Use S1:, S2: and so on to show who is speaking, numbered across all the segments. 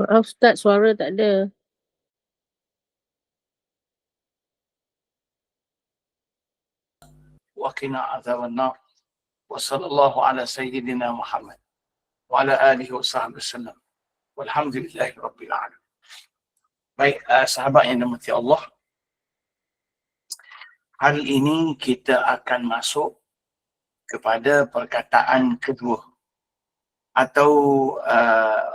S1: Maaf Ustaz, suara tak ada.
S2: وقنا عذاب النار وصلى الله على سيدنا محمد وعلى آله وصحبه وسلم والحمد لله رب العالمين Baik, uh, sahabat yang dimati Allah. Hari ini kita akan masuk kepada perkataan kedua atau uh,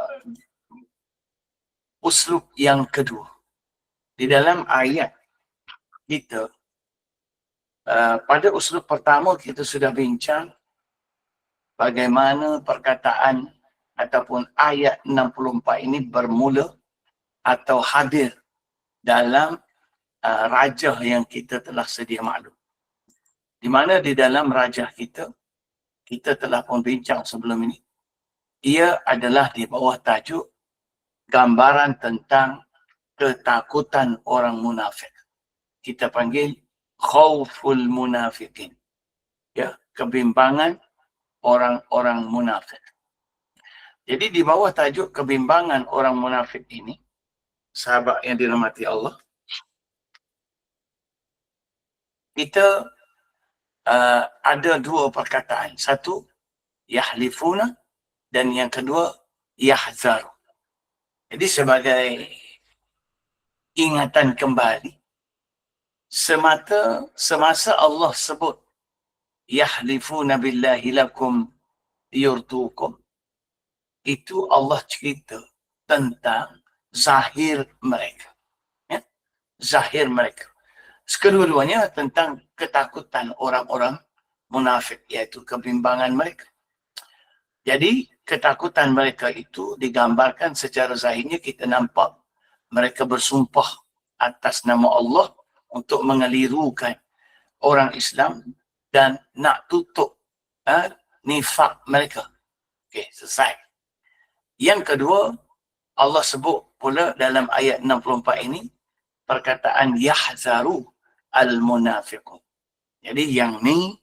S2: uslub yang kedua. Di dalam ayat kita Uh, pada usul pertama kita sudah bincang bagaimana perkataan ataupun ayat 64 ini bermula atau hadir dalam uh, rajah yang kita telah sedia maklum. Di mana di dalam rajah kita, kita telah pun bincang sebelum ini, ia adalah di bawah tajuk gambaran tentang ketakutan orang munafik. Kita panggil khawful munafikin. Ya, kebimbangan orang-orang munafik. Jadi di bawah tajuk kebimbangan orang munafik ini, sahabat yang dirahmati Allah, kita uh, ada dua perkataan. Satu, yahlifuna dan yang kedua, yahzaru. Jadi sebagai ingatan kembali, semata semasa Allah sebut yahlifuna billahi lakum yurtukum. Itu Allah cerita tentang zahir mereka ya? zahir mereka. Kedua-duanya tentang ketakutan orang-orang munafik iaitu kebimbangan mereka. Jadi ketakutan mereka itu digambarkan secara zahirnya kita nampak mereka bersumpah atas nama Allah untuk mengelirukan orang Islam dan nak tutup uh, nifak mereka. Okey, selesai. Yang kedua, Allah sebut pula dalam ayat 64 ini perkataan yahzaru al-munafiqun. Jadi yang ni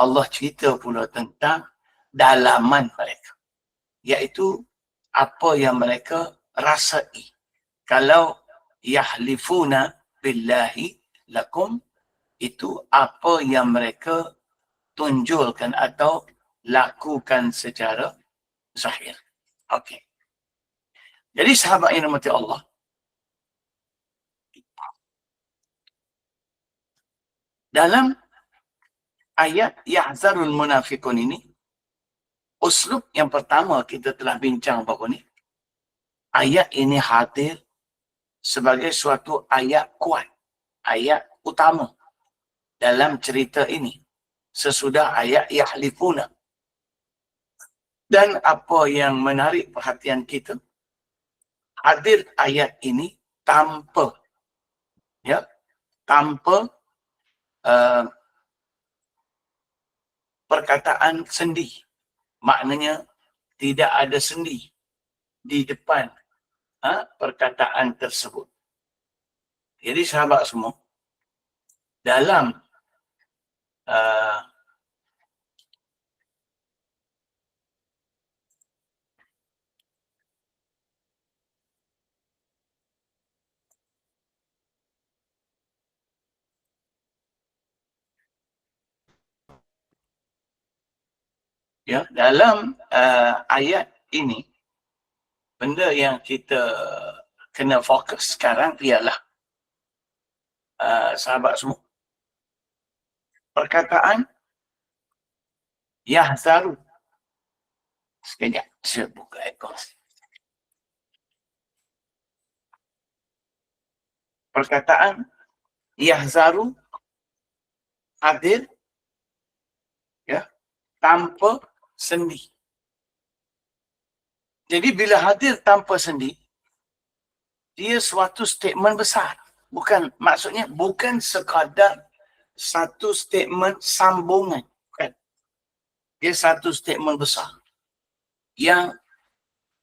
S2: Allah cerita pula tentang dalaman mereka. Iaitu apa yang mereka rasai. Kalau yahlifuna billahi lakum itu apa yang mereka tunjulkan atau lakukan secara zahir. Okey. Jadi sahabat yang dimati Allah. Dalam ayat Yahzarul Munafikun ini, uslub yang pertama kita telah bincang bahawa ni, ayat ini hadir sebagai suatu ayat kuat ayat utama dalam cerita ini. Sesudah ayat yahlifuna. Dan apa yang menarik perhatian kita hadir ayat ini tanpa ya tanpa uh, perkataan sendi maknanya tidak ada sendi di depan uh, perkataan tersebut. Jadi sahabat semua, dalam uh, ya dalam uh, ayat ini benda yang kita kena fokus sekarang ialah uh, sahabat semua. Perkataan Yahzaru. Sekejap, saya buka ekor. Perkataan Yahzaru hadir ya tanpa sendi. Jadi bila hadir tanpa sendi, dia suatu statement besar. Bukan maksudnya bukan sekadar satu statement sambungan. Kan dia satu statement besar yang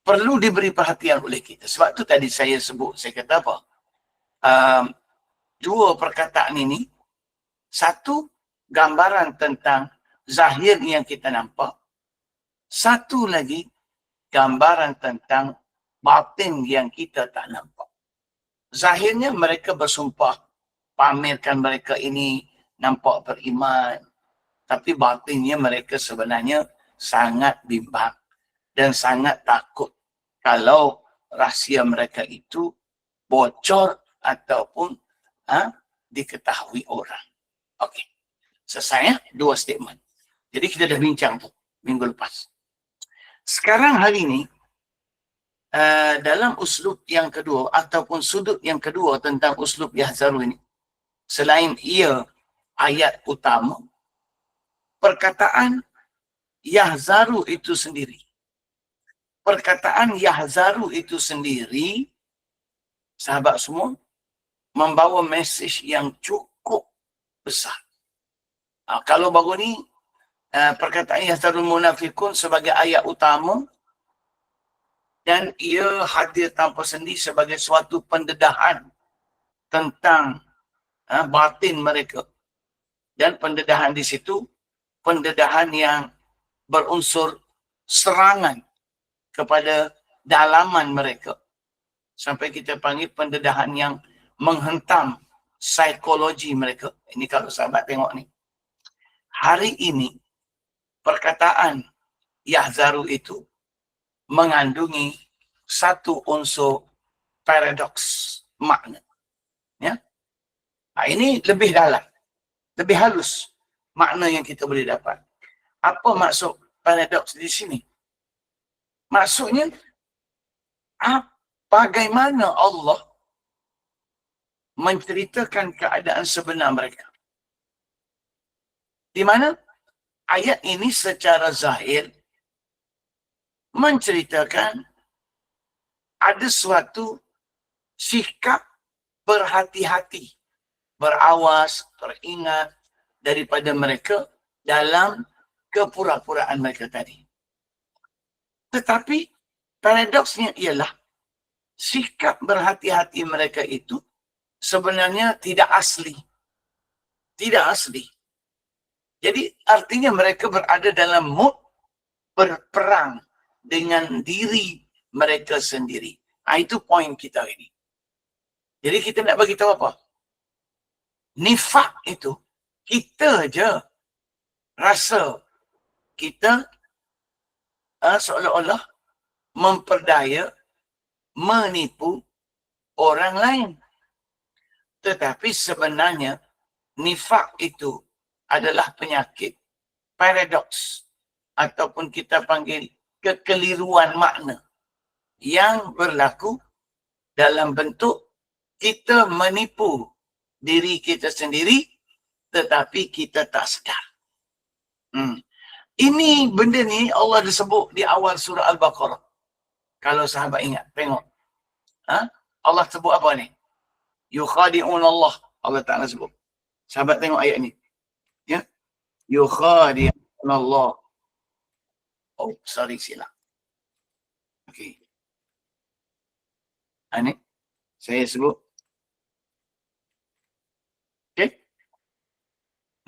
S2: perlu diberi perhatian oleh kita. Sebab tu tadi saya sebut saya kata apa? Um, dua perkataan ini satu gambaran tentang zahir yang kita nampak satu lagi gambaran tentang batin yang kita tak nampak. Zahirnya mereka bersumpah pamerkan mereka ini nampak beriman. Tapi batinnya mereka sebenarnya sangat bimbang dan sangat takut kalau rahsia mereka itu bocor ataupun ha, diketahui orang. Okey. Selesai ya? Dua statement. Jadi kita dah bincang tu minggu lepas. Sekarang hari ini uh, dalam uslub yang kedua ataupun sudut yang kedua tentang uslub Yahzaru ini selain ia ayat utama perkataan Yahzaru itu sendiri perkataan Yahzaru itu sendiri sahabat semua membawa mesej yang cukup besar. Ha, kalau baru ni uh, perkataan Yahzarul Munafikun sebagai ayat utama dan ia hadir tanpa sendi sebagai suatu pendedahan tentang uh, batin mereka dan pendedahan di situ pendedahan yang berunsur serangan kepada dalaman mereka. Sampai kita panggil pendedahan yang menghentam psikologi mereka. Ini kalau sahabat tengok ni. Hari ini, perkataan Yahzaru itu mengandungi satu unsur paradoks makna. Ya? Ha, ini lebih dalam, lebih halus makna yang kita boleh dapat. Apa maksud paradoks di sini? Maksudnya, ah, bagaimana Allah menceritakan keadaan sebenar mereka. Di mana ayat ini secara zahir menceritakan ada suatu sikap berhati-hati, berawas, teringat daripada mereka dalam kepura-puraan mereka tadi. Tetapi paradoksnya ialah sikap berhati-hati mereka itu sebenarnya tidak asli. Tidak asli. Jadi artinya mereka berada dalam mood berperang dengan diri mereka sendiri. Ha, itu poin kita ini. Jadi kita nak bagi tahu apa? Nifak itu kita je rasa kita uh, seolah-olah memperdaya, menipu orang lain. Tetapi sebenarnya nifak itu adalah penyakit paradoks ataupun kita panggil kekeliruan makna yang berlaku dalam bentuk kita menipu diri kita sendiri tetapi kita tak sedar. Hmm. Ini benda ni Allah disebut di awal surah Al-Baqarah. Kalau sahabat ingat, tengok. Ha? Allah sebut apa ni? Yukhadi'un Allah. Allah Ta'ala sebut. Sahabat tengok ayat ni. Yukhadi'un Allah. Oh, sorry silap. Okey. Ha ni. Saya sebut. Okey.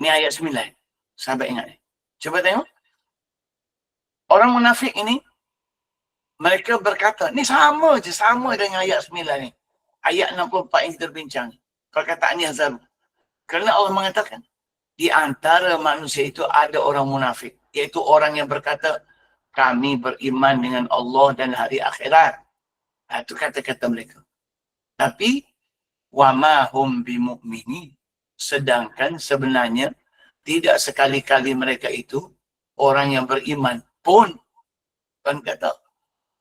S2: Ni ayat sembilan. Sahabat ingat ni. Cuba tengok. Orang munafik ini mereka berkata, ni sama je, sama dengan ayat 9 ni. Ayat 64 yang kita bincang. Perkataan Yazal. Kerana Allah mengatakan, di antara manusia itu ada orang munafik yaitu orang yang berkata kami beriman dengan Allah dan hari akhirat. Nah, itu kata-kata mereka. Tapi wama hum bimumini sedangkan sebenarnya tidak sekali-kali mereka itu orang yang beriman pun Tuhan kata.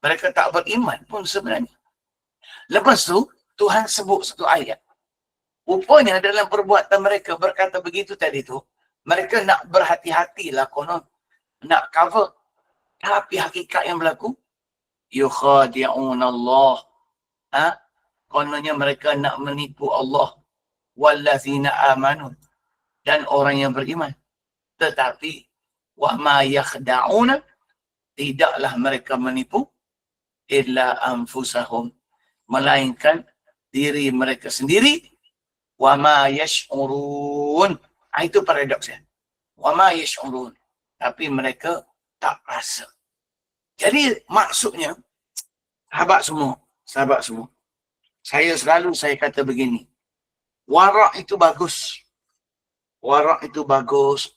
S2: Mereka tak beriman pun sebenarnya. Lepas tu Tuhan sebut satu ayat. Rupanya dalam perbuatan mereka berkata begitu tadi tu, mereka nak berhati-hatilah konon nak cover. Tapi hakikat yang berlaku yukhadi'un Allah. Ha? Kononnya mereka nak menipu Allah wallazina amanu dan orang yang beriman. Tetapi wa ma yakhda'una tidaklah mereka menipu illa anfusahum melainkan diri mereka sendiri wa ma yash'urun ha, itu paradoks ya wa ma yash'urun tapi mereka tak rasa jadi maksudnya Sahabat semua, sahabat semua. Saya selalu saya kata begini. Warak itu bagus. Warak itu bagus.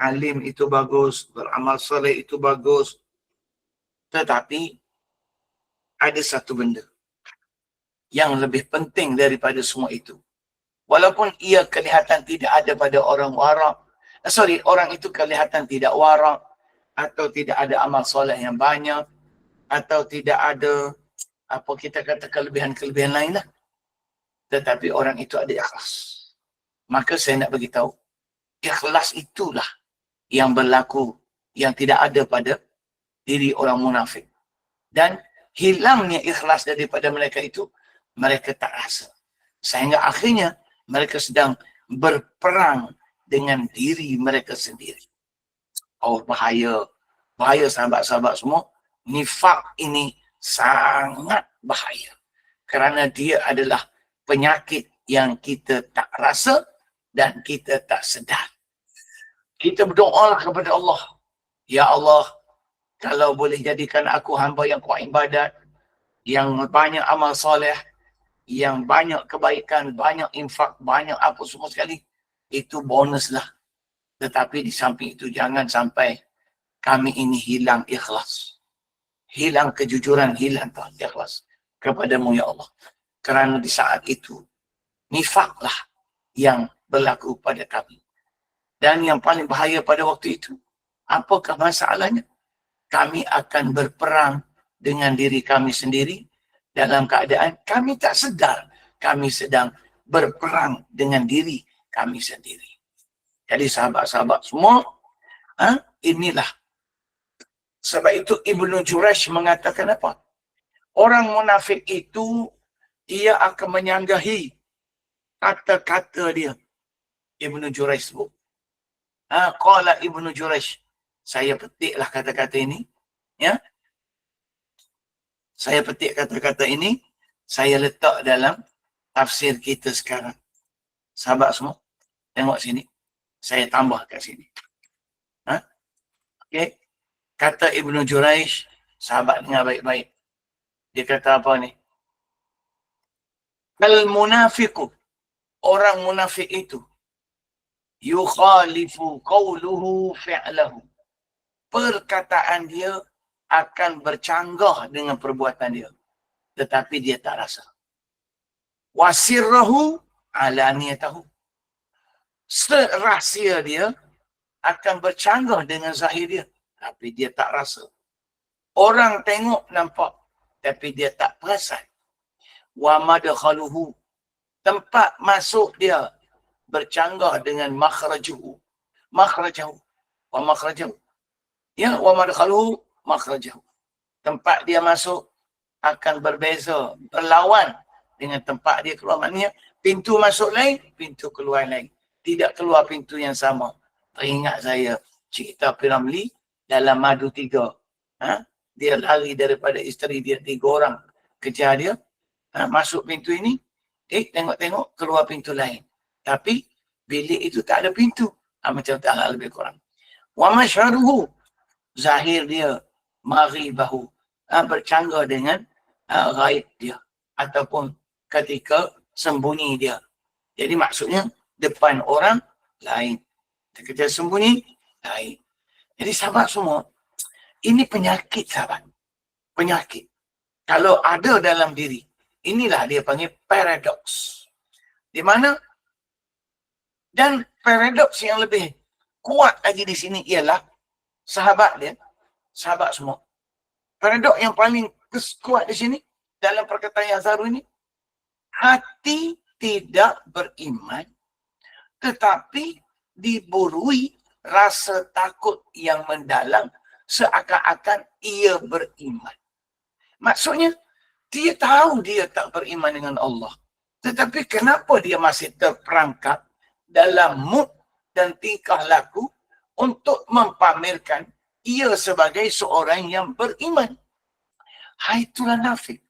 S2: Alim itu bagus. Beramal soleh itu bagus. Tetapi ada satu benda yang lebih penting daripada semua itu. Walaupun ia kelihatan tidak ada pada orang warak, eh, sorry, orang itu kelihatan tidak warak atau tidak ada amal soleh yang banyak atau tidak ada apa kita kata kelebihan-kelebihan lain lah. Tetapi orang itu ada ikhlas. Maka saya nak bagi tahu, ikhlas itulah yang berlaku yang tidak ada pada diri orang munafik. Dan hilangnya ikhlas daripada mereka itu, mereka tak rasa. Sehingga akhirnya mereka sedang berperang dengan diri mereka sendiri. Oh bahaya. Bahaya sahabat-sahabat semua. Nifak ini sangat bahaya. Kerana dia adalah penyakit yang kita tak rasa dan kita tak sedar. Kita berdoa kepada Allah. Ya Allah, kalau boleh jadikan aku hamba yang kuat ibadat, yang banyak amal soleh, yang banyak kebaikan, banyak infak, banyak apa semua sekali, itu bonus lah. Tetapi di samping itu jangan sampai kami ini hilang ikhlas. Hilang kejujuran, hilang tak ikhlas kepadamu ya Allah. Kerana di saat itu, nifaklah yang berlaku pada kami. Dan yang paling bahaya pada waktu itu, apakah masalahnya? Kami akan berperang dengan diri kami sendiri dalam keadaan kami tak sedar kami sedang berperang dengan diri kami sendiri. Jadi sahabat-sahabat semua, ha, inilah. Sebab itu Ibnu Jurash mengatakan apa? Orang munafik itu, ia akan menyanggahi kata-kata dia. Ibnu Jurash sebut. Ha, Qala Ibnu Jurash. Saya petiklah kata-kata ini. Ya, saya petik kata-kata ini, saya letak dalam tafsir kita sekarang. Sahabat semua, tengok sini. Saya tambah kat sini. Ha? Okay. Kata Ibnu Juraish, sahabat dengar baik-baik. Dia kata apa ni? Kal munafiku, orang munafik itu, yukhalifu qawluhu fi'lahu. Perkataan dia akan bercanggah dengan perbuatan dia. Tetapi dia tak rasa. Wasirrahu alaniyatahu. Serahsia dia akan bercanggah dengan zahir dia. Tapi dia tak rasa. Orang tengok nampak. Tapi dia tak perasan. Wa madakhaluhu. Tempat masuk dia bercanggah dengan makhrajuhu. Makhrajuhu. Wa makhrajuhu. Ya, wa madakhaluhu makhrajahu. Tempat dia masuk akan berbeza, berlawan dengan tempat dia keluar. Maknanya pintu masuk lain, pintu keluar lain. Tidak keluar pintu yang sama. Teringat saya cerita Piramli dalam Madu Tiga. Ha? Dia lari daripada isteri dia tiga orang kejar dia. Ha? Masuk pintu ini, eh tengok-tengok keluar pintu lain. Tapi bilik itu tak ada pintu. Ha, macam tak lebih kurang. Wa masyaruhu. Zahir dia mari bahu uh, bercanggah dengan uh, raib dia ataupun ketika sembunyi dia. Jadi maksudnya depan orang lain. Ketika sembunyi lain. Jadi sahabat semua, ini penyakit sahabat. Penyakit. Kalau ada dalam diri, inilah dia panggil paradox. Di mana dan paradox yang lebih kuat lagi di sini ialah sahabat dia sahabat semua. Paradok yang paling kuat di sini dalam perkataan yang Yazharu ini hati tidak beriman tetapi diburui rasa takut yang mendalam seakan-akan ia beriman. Maksudnya dia tahu dia tak beriman dengan Allah. Tetapi kenapa dia masih terperangkap dalam mood dan tingkah laku untuk mempamerkan ia sebagai seorang yang beriman. Hai itulah nafik.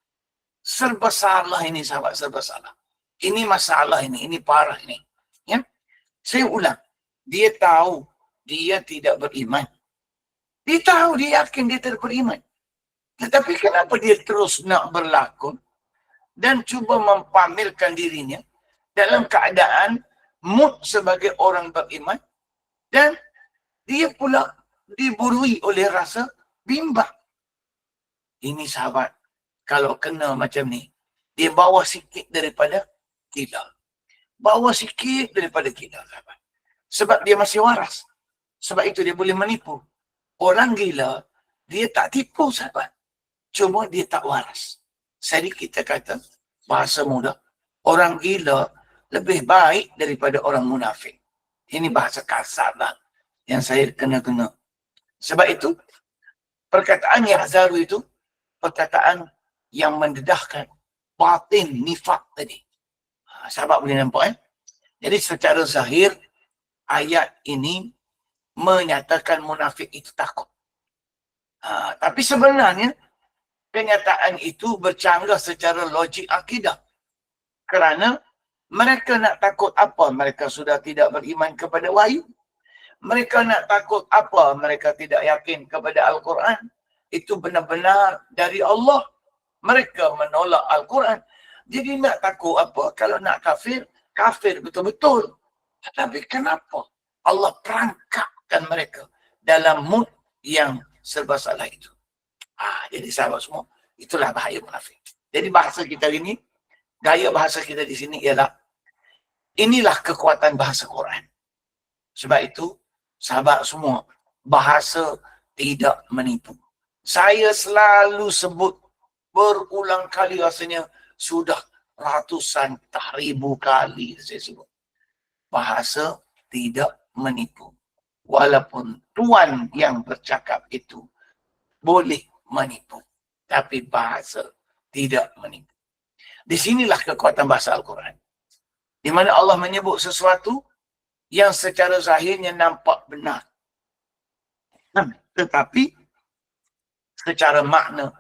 S2: Serba salah ini sahabat, serba salah. Ini masalah ini, ini parah ini. Ya? Saya ulang. Dia tahu dia tidak beriman. Dia tahu, dia yakin dia tidak beriman. Tetapi kenapa dia terus nak berlakon dan cuba mempamerkan dirinya dalam keadaan mood sebagai orang beriman dan dia pula diburui oleh rasa bimbang. Ini sahabat, kalau kena macam ni, dia bawa sikit daripada kita. Bawa sikit daripada kita, sahabat. Sebab dia masih waras. Sebab itu dia boleh menipu. Orang gila, dia tak tipu, sahabat. Cuma dia tak waras. Jadi kita kata, bahasa muda, orang gila lebih baik daripada orang munafik. Ini bahasa kasar lah yang saya kena-kena. Sebab itu, perkataan Yahzaru itu, perkataan yang mendedahkan batin nifak tadi. Ha, sahabat boleh nampak eh? Jadi secara zahir, ayat ini menyatakan munafik itu takut. Ha, tapi sebenarnya, kenyataan itu bercanggah secara logik akidah. Kerana mereka nak takut apa? Mereka sudah tidak beriman kepada wahyu. Mereka nak takut apa? Mereka tidak yakin kepada Al-Quran. Itu benar-benar dari Allah. Mereka menolak Al-Quran. Jadi nak takut apa? Kalau nak kafir, kafir betul-betul. Tapi kenapa Allah perangkapkan mereka dalam mood yang serba salah itu? Ah, jadi sahabat semua, itulah bahaya munafik. Jadi bahasa kita ini, gaya bahasa kita di sini ialah inilah kekuatan bahasa Quran. Sebab itu sahabat semua, bahasa tidak menipu. Saya selalu sebut berulang kali rasanya sudah ratusan ribu kali saya sebut. Bahasa tidak menipu. Walaupun tuan yang bercakap itu boleh menipu. Tapi bahasa tidak menipu. Di sinilah kekuatan bahasa Al-Quran. Di mana Allah menyebut sesuatu yang secara zahirnya nampak benar. Tetapi secara makna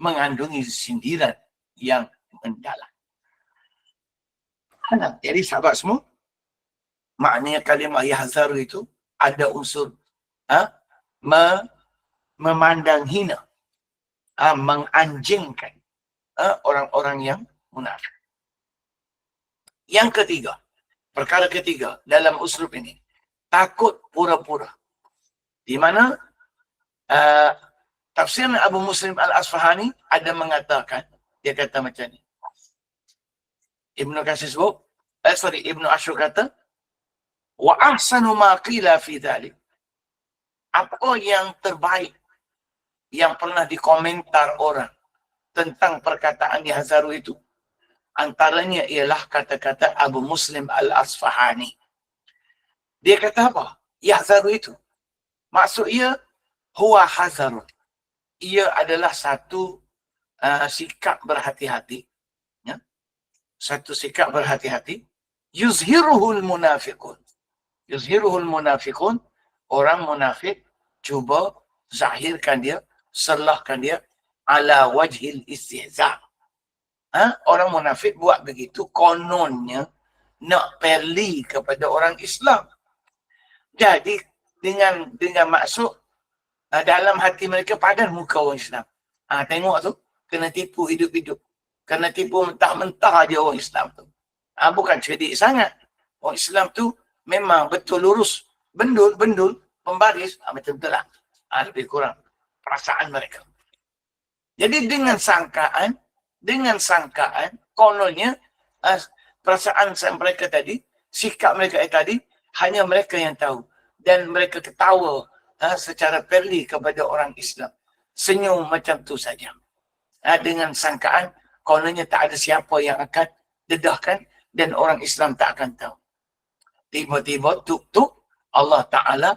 S2: mengandungi sindiran yang mendalam. Jadi sahabat semua, maknanya kalimah yahzar itu ada unsur ha, me, memandang hina, ha, menganjingkan ha, orang-orang yang munafik. Yang ketiga, perkara ketiga dalam uslub ini takut pura-pura. Di mana uh, tafsir Abu Muslim Al-Asfahani ada mengatakan dia kata macam ni. Ibnu Kasir sebut eh, sorry Ibnu Ashur kata wa ahsanu ma qila fi dhalik. Apa yang terbaik yang pernah dikomentar orang tentang perkataan Yahzaru itu Antaranya ialah kata-kata Abu Muslim Al-Asfahani. Dia kata apa? Yahzaru itu. Maksud ia, huwa hazarun. Ia adalah satu uh, sikap berhati-hati. Ya? Satu sikap berhati-hati. Yuzhiruhul munafiqun. Yuzhiruhul munafiqun. Orang munafik cuba zahirkan dia, serlahkan dia ala wajhil istihza' ha? orang munafik buat begitu kononnya nak perli kepada orang Islam. Jadi dengan dengan maksud uh, dalam hati mereka padan muka orang Islam. Ha, tengok tu, kena tipu hidup-hidup. Kena tipu mentah-mentah aja orang Islam tu. Ha, bukan cerdik sangat. Orang Islam tu memang betul lurus. Bendul-bendul, pembaris. Ha, betul-betul lah. Ha, lebih kurang perasaan mereka. Jadi dengan sangkaan, dengan sangkaan kononnya uh, perasaan mereka tadi sikap mereka tadi hanya mereka yang tahu. Dan mereka ketawa uh, secara perli kepada orang Islam. Senyum macam tu saja. Uh, dengan sangkaan kononnya tak ada siapa yang akan dedahkan dan orang Islam tak akan tahu. Tiba-tiba tuk-tuk Allah Ta'ala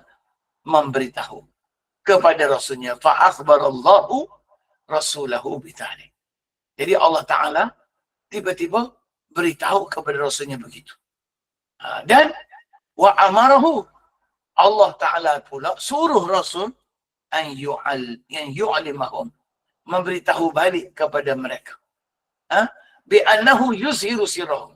S2: memberitahu kepada Rasulnya fa'akhbarallahu rasulahu bitalik jadi Allah Ta'ala tiba-tiba beritahu kepada Rasulnya begitu. Ha, dan wa amarahu Allah Ta'ala pula suruh Rasul an yu'al yang yu'alimahum memberitahu balik kepada mereka. Ha? Bi annahu yuzhiru sirahum.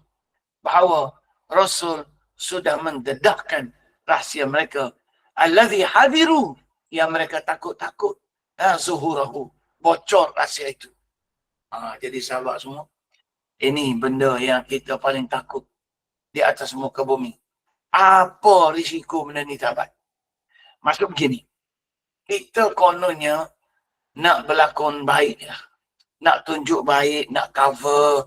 S2: Bahawa Rasul sudah mendedahkan rahsia mereka. Alladhi hadiru yang mereka takut-takut. Ha, zuhurahu. bocor rahsia itu. Ha, jadi sahabat semua, ini benda yang kita paling takut di atas muka bumi. Apa risiko benda ni sahabat? Maksud begini, kita kononnya nak berlakon baik lah. Nak tunjuk baik, nak cover.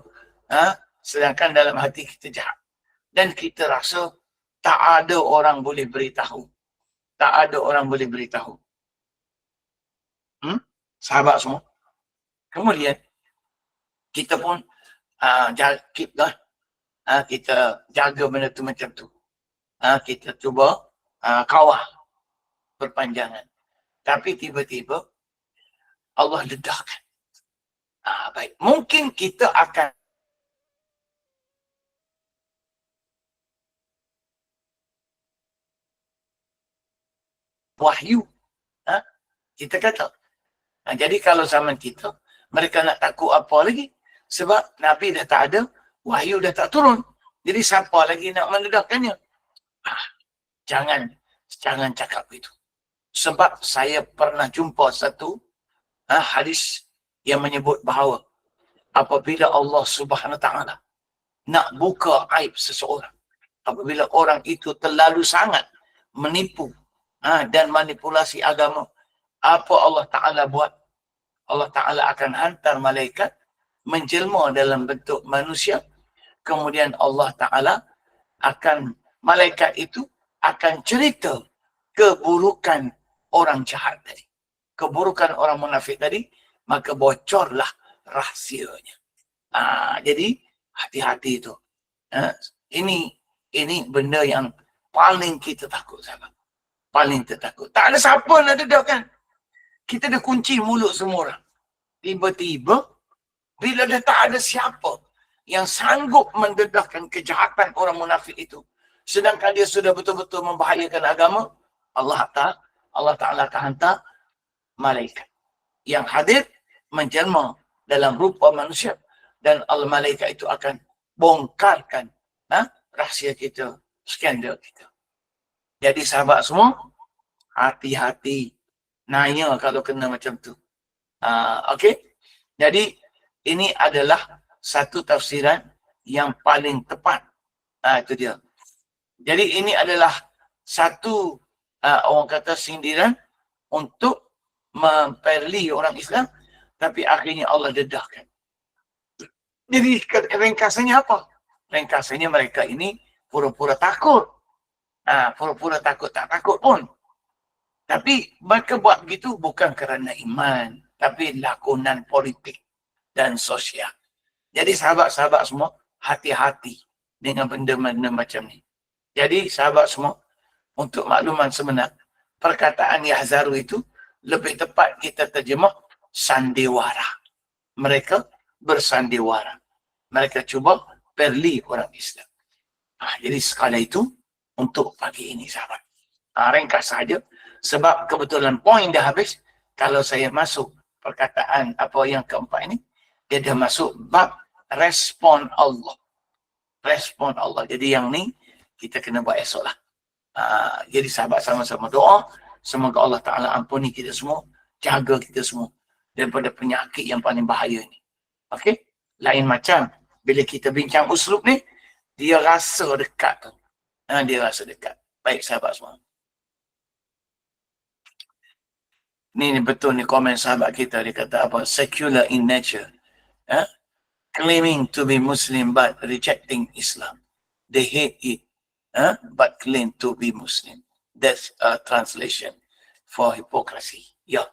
S2: Ha? Sedangkan dalam hati kita jahat. Dan kita rasa tak ada orang boleh beritahu. Tak ada orang boleh beritahu. Hmm? Sahabat semua. Kemudian, kita pun uh, keep lah. Uh, kita jaga benda tu macam tu. Uh, kita cuba uh, kawal perpanjangan. Tapi tiba-tiba Allah dedahkan. Ah, baik. Mungkin kita akan wahyu. Ha? Kita kata. Ha, jadi kalau zaman kita, mereka nak takut apa lagi? Sebab Nabi dah tak ada, wahyu dah tak turun. Jadi siapa lagi nak mendedahkannya? Ha, jangan, jangan cakap itu. Sebab saya pernah jumpa satu ha, hadis yang menyebut bahawa apabila Allah Subhanahu Taala nak buka aib seseorang, apabila orang itu terlalu sangat menipu ha, dan manipulasi agama, apa Allah Taala buat? Allah Taala akan hantar malaikat menjelma dalam bentuk manusia, kemudian Allah Taala akan malaikat itu akan cerita keburukan orang jahat tadi. Keburukan orang munafik tadi, maka bocorlah rahsianya. Ah, jadi hati-hati itu. Ha, ini ini benda yang paling kita takut sahabat. Paling kita takut. Tak ada siapa nak dedak kan. Kita dah kunci mulut semua orang. Tiba-tiba, bila dah tak ada siapa yang sanggup mendedahkan kejahatan orang munafik itu. Sedangkan dia sudah betul-betul membahayakan agama. Allah tak Allah Ta'ala akan hantar malaikat yang hadir menjelma dalam rupa manusia dan Allah malaikat itu akan bongkarkan ha, rahsia kita, skandal kita. Jadi sahabat semua, hati-hati nanya kalau kena macam tu. Uh, okay? Jadi ini adalah satu tafsiran yang paling tepat. Uh, itu dia. Jadi ini adalah satu uh, orang kata sindiran untuk memperli orang Islam tapi akhirnya Allah dedahkan. Jadi ringkasannya apa? Ringkasannya mereka ini pura-pura takut. Ah, pura-pura takut tak takut pun. Tapi mereka buat begitu bukan kerana iman, tapi lakonan politik dan sosial. Jadi sahabat-sahabat semua hati-hati dengan benda-benda macam ni. Jadi sahabat semua untuk makluman sebenar, perkataan Yahzaru itu lebih tepat kita terjemah sandiwara. Mereka bersandiwara. Mereka cuba perli orang Islam. Ha, jadi sekala itu untuk pagi ini sahabat. Ha, ringkas saja sebab kebetulan poin dah habis. Kalau saya masuk perkataan apa yang keempat ini, dia dah masuk bab respon Allah. Respon Allah. Jadi yang ni kita kena buat esok lah. Ah, jadi sahabat sama-sama doa. Semoga Allah Taala ampuni kita semua. Jaga kita semua daripada penyakit yang paling bahaya ni. Okey? Lain macam bila kita bincang uslub ni dia rasa dekat tu. Ha, dia rasa dekat. Baik sahabat semua. Ni, ni betul ni komen sahabat kita. Dia kata apa? Secular in nature ha? claiming to be Muslim but rejecting Islam they hate it uh, but claim to be Muslim. That's a translation for hypocrisy. Ya.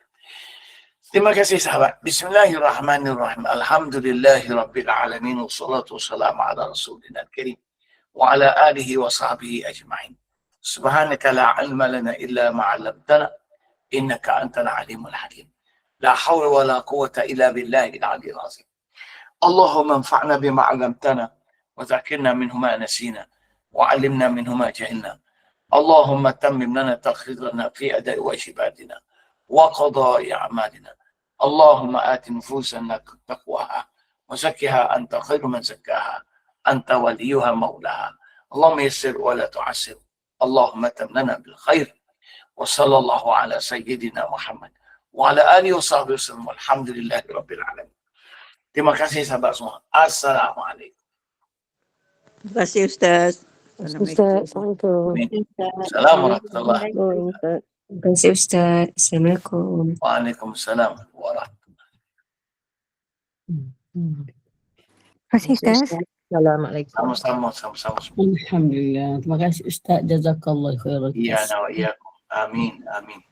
S2: Terima kasih sahabat. Bismillahirrahmanirrahim. Alhamdulillahi rabbil alamin. Wassalatu wassalamu ala rasulina al-karim. Wa ala alihi wa sahbihi ajma'in. Subhanaka la ilma lana illa ma'alamtana. Innaka antana alimul hakim. لا حول ولا قوة إلا بالله العلي العظيم اللهم انفعنا بما علمتنا وذكرنا منه ما نسينا وعلمنا منه ما جهلنا اللهم تمم لنا تخريجنا في أداء واجباتنا وقضاء أعمالنا اللهم آت نفوسنا تقواها وزكها أنت خير من زكاها أنت وليها مولاها اللهم يسر ولا تعسر اللهم تم لنا بالخير وصلى الله على سيدنا محمد ala alihi wa sahbihi wasallam. Alhamdulillahi rabbil alamin. Terima kasih sahabat semua. Assalamualaikum.
S3: Terima kasih Ustaz.
S1: Ustaz, Assalamualaikum.
S2: Assalamualaikum
S1: Oh, Ustaz.
S4: Terima kasih Ustaz. Assalamualaikum.
S2: Waalaikumsalam warahmatullahi
S5: Terima kasih Ustaz.
S6: Assalamualaikum.
S2: Sama-sama, sama-sama.
S7: Alhamdulillah. Terima kasih Ustaz. Jazakallah khairan.
S2: Iya, na wa iyyakum. Amin, amin.